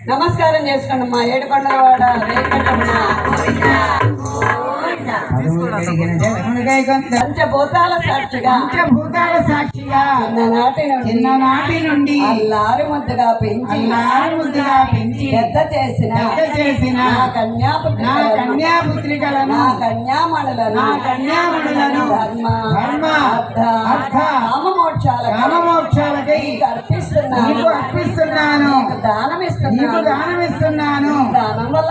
నమస్కారం చేసుకోండి అమ్మా ఏడుకొండలవాడ పంచభూతాల సాక్షిగా. పంచభూతాల సాక్షిగా. నుండి పెంచి అల్లారు పెంచి పెద్ద చేసిన చేసిన కన్యాపుత్రి కన్యాపుత్రికలను కన్యామణులను కన్యామణులను ధర్మ ధర్మ అర్థ అర్థ కామమోక్షాల కామమోక్షాలకై దానం ఇస్తున్నాను. దానం ఇస్తున్నాను. వల్ల